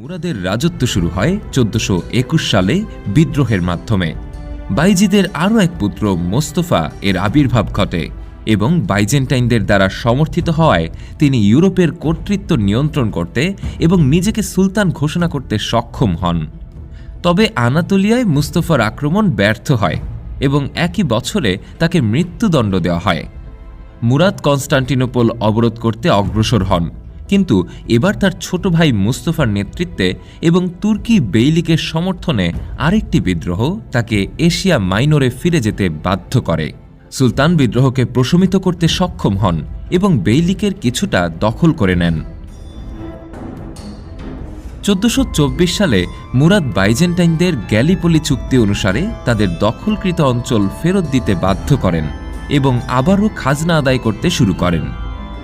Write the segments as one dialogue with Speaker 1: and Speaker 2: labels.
Speaker 1: মুরাদের রাজত্ব শুরু হয় চোদ্দশো একুশ সালে বিদ্রোহের মাধ্যমে। বাইজিদের আরও এক পুত্র মোস্তফা এর আবির্ভাব ঘটে এবং বাইজেন্টাইনদের দ্বারা সমর্থিত হওয়ায় তিনি ইউরোপের কর্তৃত্ব নিয়ন্ত্রণ করতে এবং নিজেকে সুলতান ঘোষণা করতে সক্ষম হন। তবে আনাতোলিয়ায় মুস্তফার আক্রমণ ব্যর্থ হয় এবং একই বছরে তাকে মৃত্যুদণ্ড দেওয়া হয়। মুরাদ কনস্টান্টিনোপল অবরোধ করতে অগ্রসর হন। কিন্তু এবার তার ছোট ভাই মুস্তফার নেতৃত্বে এবং তুর্কি বেইলিকের সমর্থনে আরেকটি বিদ্রোহ তাকে এশিয়া মাইনরে ফিরে যেতে বাধ্য করে। সুলতান বিদ্রোহকে প্রশমিত করতে সক্ষম হন এবং বেইলিকের কিছুটা দখল করে নেন। চোদ্দশো সালে মুরাদ বাইজেন্টাইনদের গ্যালিপলি চুক্তি অনুসারে তাদের দখলকৃত অঞ্চল ফেরত দিতে বাধ্য করেন এবং আবারও খাজনা আদায় করতে শুরু করেন।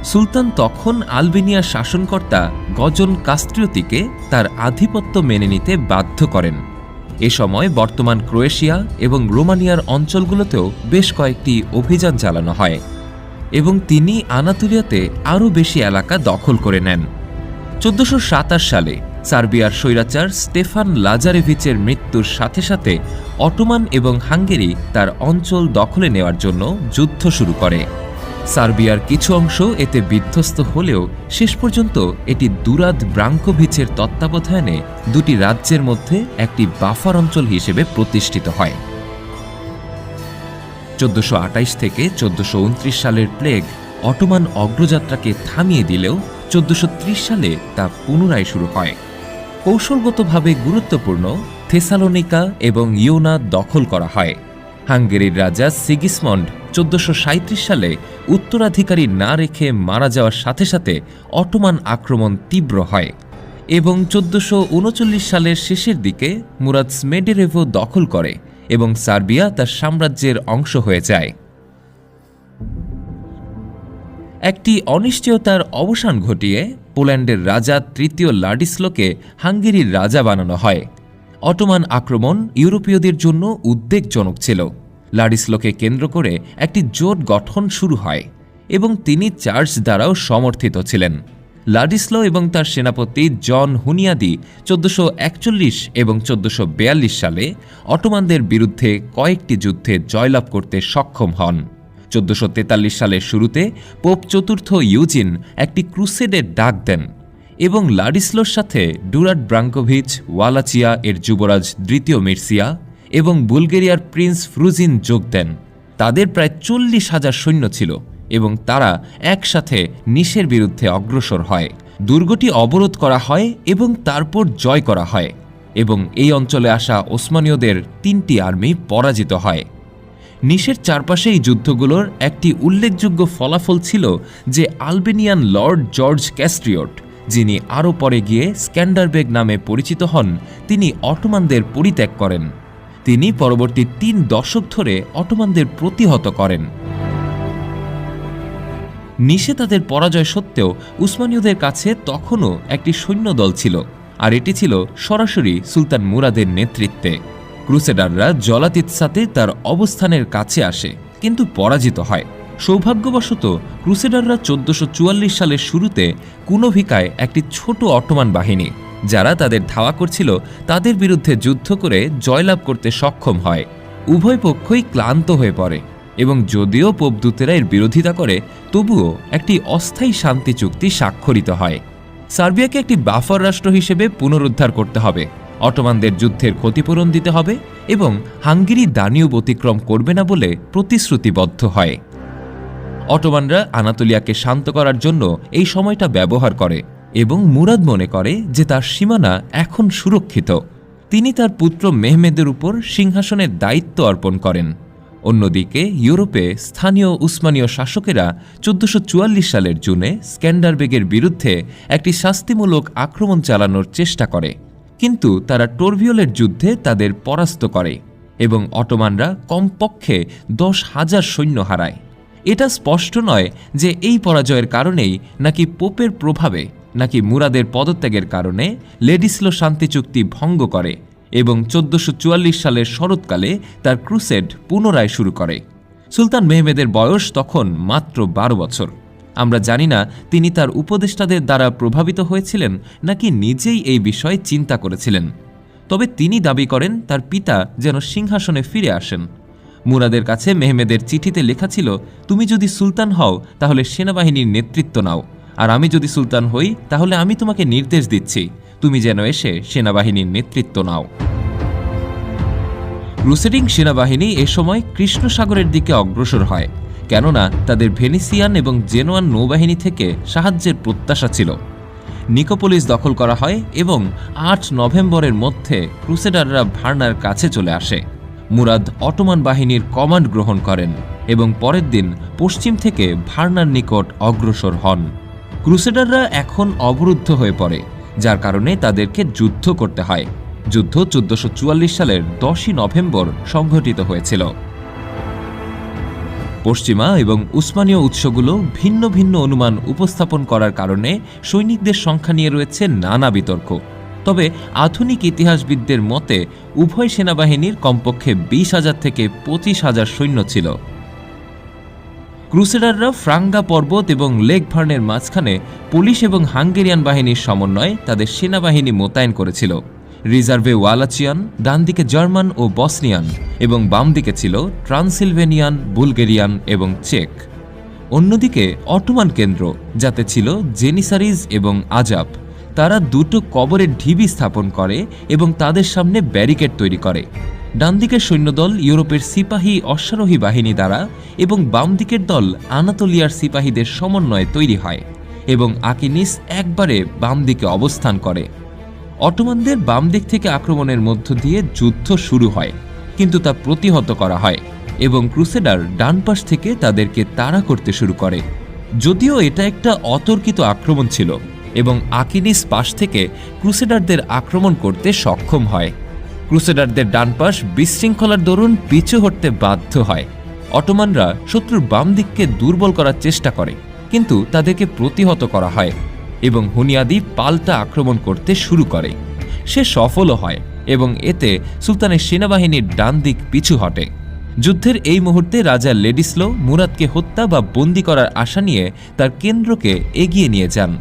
Speaker 1: সুলতান তখন আলবেনিয়ার শাসনকর্তা গজন কাস্ট্রিয়তিকে তার আধিপত্য মেনে নিতে বাধ্য করেন। এ সময় বর্তমান ক্রোয়েশিয়া এবং রোমানিয়ার অঞ্চলগুলোতেও বেশ কয়েকটি অভিযান চালানো হয় এবং তিনি আনাতুলিয়াতে আরও বেশি এলাকা দখল করে নেন। চোদ্দশো সালে সার্বিয়ার স্বৈরাচার স্টেফান লাজারেভিচের মৃত্যুর সাথে সাথে অটোমান এবং হাঙ্গেরি তার অঞ্চল দখলে নেওয়ার জন্য যুদ্ধ শুরু করে। সার্বিয়ার কিছু অংশ এতে বিধ্বস্ত হলেও শেষ পর্যন্ত এটি দুরাদ ব্রাঙ্কোভিচের তত্ত্বাবধানে দুটি রাজ্যের মধ্যে একটি বাফার অঞ্চল হিসেবে প্রতিষ্ঠিত হয়। চোদ্দশো থেকে চোদ্দশো সালের প্লেগ অটোমান অগ্রযাত্রাকে থামিয়ে দিলেও চোদ্দশো সালে তা পুনরায় শুরু হয়। কৌশলগতভাবে গুরুত্বপূর্ণ থেসালোনিকা এবং ইয়োনা দখল করা হয়। হাঙ্গেরির রাজা সিগিসমন্ড চোদ্দশো সালে উত্তরাধিকারী না রেখে মারা যাওয়ার সাথে সাথে অটোমান আক্রমণ তীব্র হয় এবং চোদ্দশো সালের শেষের দিকে মুরাদ স্মেডেরেভো দখল করে এবং সার্বিয়া তার সাম্রাজ্যের অংশ হয়ে যায়। একটি অনিশ্চয়তার অবসান ঘটিয়ে পোল্যান্ডের রাজা তৃতীয় লাডিসলোকে হাঙ্গেরির রাজা বানানো হয়। অটোমান আক্রমণ ইউরোপীয়দের জন্য উদ্বেগজনক ছিল। লাডিসলোকে কেন্দ্র করে একটি জোট গঠন শুরু হয় এবং তিনি চার্চ দ্বারাও সমর্থিত ছিলেন। লাডিসলো এবং তার সেনাপতি জন হুনিয়াদি চোদ্দশো একচল্লিশ এবং চোদ্দশো বেয়াল্লিশ সালে অটোমানদের বিরুদ্ধে কয়েকটি যুদ্ধে জয়লাভ করতে সক্ষম হন। চোদ্দশো তেতাল্লিশ সালের শুরুতে পোপ চতুর্থ ইউজিন একটি ক্রুসেডের ডাক দেন। এবং লাডিসলোর সাথে ডুরাট ব্রাঙ্কোভিচ, ওয়ালাচিয়া এর যুবরাজ দ্বিতীয় মির্সিয়া এবং বুলগেরিয়ার প্রিন্স ফ্রুজিন যোগ দেন। তাদের প্রায় চল্লিশ হাজার সৈন্য ছিল এবং তারা একসাথে নিশের বিরুদ্ধে অগ্রসর হয়। দুর্গটি অবরোধ করা হয় এবং তারপর জয় করা হয় এবং এই অঞ্চলে আসা ওসমানীয়দের তিনটি আর্মি পরাজিত হয়। নিশের চারপাশে এই যুদ্ধগুলোর একটি উল্লেখযোগ্য ফলাফল ছিল যে আলবেনিয়ান লর্ড জর্জ ক্যাস্ট্রিয়ট যিনি আরও পরে গিয়ে স্ক্যান্ডারবেগ নামে পরিচিত হন, তিনি অটোমানদের পরিত্যাগ করেন। তিনি পরবর্তী তিন দশক ধরে অটোমানদের প্রতিহত করেন। নিশে তাদের পরাজয় সত্ত্বেও উসমানীয়দের কাছে তখনও একটি সৈন্যদল ছিল, আর এটি ছিল সরাসরি সুলতান মুরাদের নেতৃত্বে। ক্রুসেডাররা জলাতিৎসাতে তার অবস্থানের কাছে আসে, কিন্তু পরাজিত হয়। সৌভাগ্যবশত, ক্রুসেডাররা চোদ্দশো সালের শুরুতে কুনোভিকায় একটি ছোট অটোমান বাহিনী, যারা তাদের ধাওয়া করছিল, তাদের বিরুদ্ধে যুদ্ধ করে জয়লাভ করতে সক্ষম হয়। উভয় পক্ষই ক্লান্ত হয়ে পড়ে এবং যদিও পোপদূতেরা এর বিরোধিতা করে, তবুও একটি অস্থায়ী শান্তি চুক্তি স্বাক্ষরিত হয়। সার্বিয়াকে একটি বাফার রাষ্ট্র হিসেবে পুনরুদ্ধার করতে হবে, অটোমানদের যুদ্ধের ক্ষতিপূরণ দিতে হবে এবং হাঙ্গেরি দানিউব অতিক্রম করবে না বলে প্রতিশ্রুতিবদ্ধ হয়। অটোমানরা আনাতোলিয়াকে শান্ত করার জন্য এই সময়টা ব্যবহার করে এবং মুরাদ মনে করে যে তার সীমানা এখন সুরক্ষিত। তিনি তার পুত্র মেহমেদের উপর সিংহাসনের দায়িত্ব অর্পণ করেন। অন্যদিকে ইউরোপে স্থানীয় উসমানীয় শাসকেরা চোদ্দশো সালের জুনে স্ক্যান্ডারবেগের বিরুদ্ধে একটি শাস্তিমূলক আক্রমণ চালানোর চেষ্টা করে। কিন্তু তারা টোরভিওলের যুদ্ধে তাদের পরাস্ত করে এবং অটোমানরা কমপক্ষে দশ হাজার সৈন্য হারায়। এটা স্পষ্ট নয় যে এই পরাজয়ের কারণেই নাকি পোপের প্রভাবে নাকি মুরাদের পদত্যাগের কারণে লেডিসলো শান্তি চুক্তি ভঙ্গ করে এবং চোদ্দশো সালের শরৎকালে তার ক্রুসেড পুনরায় শুরু করে। সুলতান মেহমেদের বয়স তখন মাত্র বারো বছর। আমরা জানি না তিনি তার উপদেষ্টাদের দ্বারা প্রভাবিত হয়েছিলেন নাকি নিজেই এই বিষয়ে চিন্তা করেছিলেন। তবে তিনি দাবি করেন তার পিতা যেন সিংহাসনে ফিরে আসেন। মুরাদের কাছে মেহমেদের চিঠিতে লেখা ছিল, তুমি যদি সুলতান হও, তাহলে সেনাবাহিনীর নেতৃত্ব নাও। আর আমি যদি সুলতান হই, তাহলে আমি তোমাকে নির্দেশ দিচ্ছি, তুমি যেন এসে সেনাবাহিনীর নেতৃত্ব নাও। ক্রুসেডিং সেনাবাহিনী এ সময় কৃষ্ণ সাগরের দিকে অগ্রসর হয়, কেননা তাদের ভেনিসিয়ান এবং জেনোয়ান নৌবাহিনী থেকে সাহায্যের প্রত্যাশা ছিল। নিকোপোলিস দখল করা হয় এবং আট নভেম্বরের মধ্যে ক্রুসেডাররা ভার্নার কাছে চলে আসে। মুরাদ অটোমান বাহিনীর কমান্ড গ্রহণ করেন এবং পরের দিন পশ্চিম থেকে ভার্নার নিকট অগ্রসর হন। ক্রুসেডাররা এখন অবরুদ্ধ হয়ে পড়ে, যার কারণে তাদেরকে যুদ্ধ করতে হয়। যুদ্ধ চোদ্দশো সালের দশই নভেম্বর সংঘটিত হয়েছিল। পশ্চিমা এবং উসমানীয় উৎসগুলো ভিন্ন ভিন্ন অনুমান উপস্থাপন করার কারণে সৈনিকদের সংখ্যা নিয়ে রয়েছে নানা বিতর্ক। তবে আধুনিক ইতিহাসবিদদের মতে, উভয় সেনাবাহিনীর কমপক্ষে বিশ হাজার থেকে পঁচিশ হাজার সৈন্য ছিল। ক্রুসেডাররা ফ্রাঙ্গা পর্বত এবং লেক ভার্নের মাঝখানে পুলিশ এবং হাঙ্গেরিয়ান বাহিনীর সমন্বয়ে তাদের সেনাবাহিনী মোতায়েন করেছিল। রিজার্ভে ওয়ালাচিয়ান ডান দিকে জার্মান ও বসনিয়ান এবং বাম দিকে ছিল ট্রান্সিলভেনিয়ান, বুলগেরিয়ান এবং চেক। অন্যদিকে অটোমান কেন্দ্র, যাতে ছিল জেনিসারিজ এবং আজাব। তারা দুটো কবরের ঢিবি স্থাপন করে এবং তাদের সামনে ব্যারিকেড তৈরি করে। ডান দিকের সৈন্যদল ইউরোপের সিপাহী অশ্বারোহী বাহিনী দ্বারা এবং বাম দিকের দল আনাতোলিয়ার সিপাহীদের সমন্বয়ে তৈরি হয় এবং আকিনিস একবারে বাম দিকে অবস্থান করে। অটোমানদের বাম দিক থেকে আক্রমণের মধ্য দিয়ে যুদ্ধ শুরু হয়, কিন্তু তা প্রতিহত করা হয় এবং ক্রুসেডার ডান পাশ থেকে তাদেরকে তাড়া করতে শুরু করে। যদিও এটা একটা অতর্কিত আক্রমণ ছিল এবং আকিনিস পাশ থেকে ক্রুসেডারদের আক্রমণ করতে সক্ষম হয়। ক্রুসেডারদের ডান পাশ বিশৃঙ্খলার দরুন পিছু হটতে বাধ্য হয়। অটোমানরা শত্রুর বাম দিককে দুর্বল করার চেষ্টা করে, কিন্তু তাদেরকে প্রতিহত করা হয় এবং হুনিয়াদি পাল্টা আক্রমণ করতে শুরু করে। সে সফলও হয় এবং এতে সুলতানের সেনাবাহিনীর ডান দিক পিছু হটে। যুদ্ধের এই মুহূর্তে রাজা লেডিসলো মুরাদকে হত্যা বা বন্দি করার আশা নিয়ে তার কেন্দ্রকে এগিয়ে নিয়ে যান।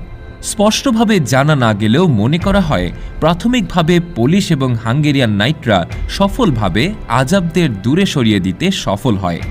Speaker 1: স্পষ্টভাবে জানা না গেলেও মনে করা হয়, প্রাথমিকভাবে পুলিশ এবং হাঙ্গেরিয়ান নাইটরা সফলভাবে আজাবদের দূরে সরিয়ে দিতে সফল হয়।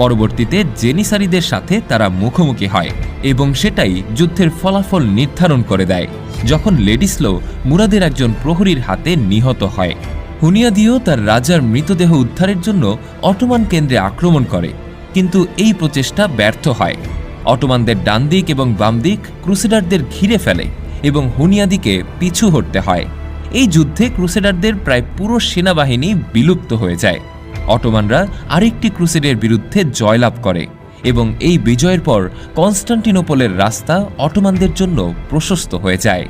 Speaker 1: পরবর্তীতে জেনিসারিদের সাথে তারা মুখোমুখি হয় এবং সেটাই যুদ্ধের ফলাফল নির্ধারণ করে দেয়, যখন লেডিসলো মুরাদের একজন প্রহরীর হাতে নিহত হয়। হুনিয়াদিও তার রাজার মৃতদেহ উদ্ধারের জন্য অটোমান কেন্দ্রে আক্রমণ করে, কিন্তু এই প্রচেষ্টা ব্যর্থ হয়। অটোমানদের ডান দিক এবং বাম দিক ক্রুসেডারদের ঘিরে ফেলে এবং হুনিয়াদিকে পিছু হটতে হয়। এই যুদ্ধে ক্রুসেডারদের প্রায় পুরো সেনাবাহিনী বিলুপ্ত হয়ে যায়। অটোমানরা আরেকটি ক্রুসেডের বিরুদ্ধে জয়লাভ করে এবং এই বিজয়ের পর কনস্টান্টিনোপলের রাস্তা অটোমানদের জন্য প্রশস্ত হয়ে যায়।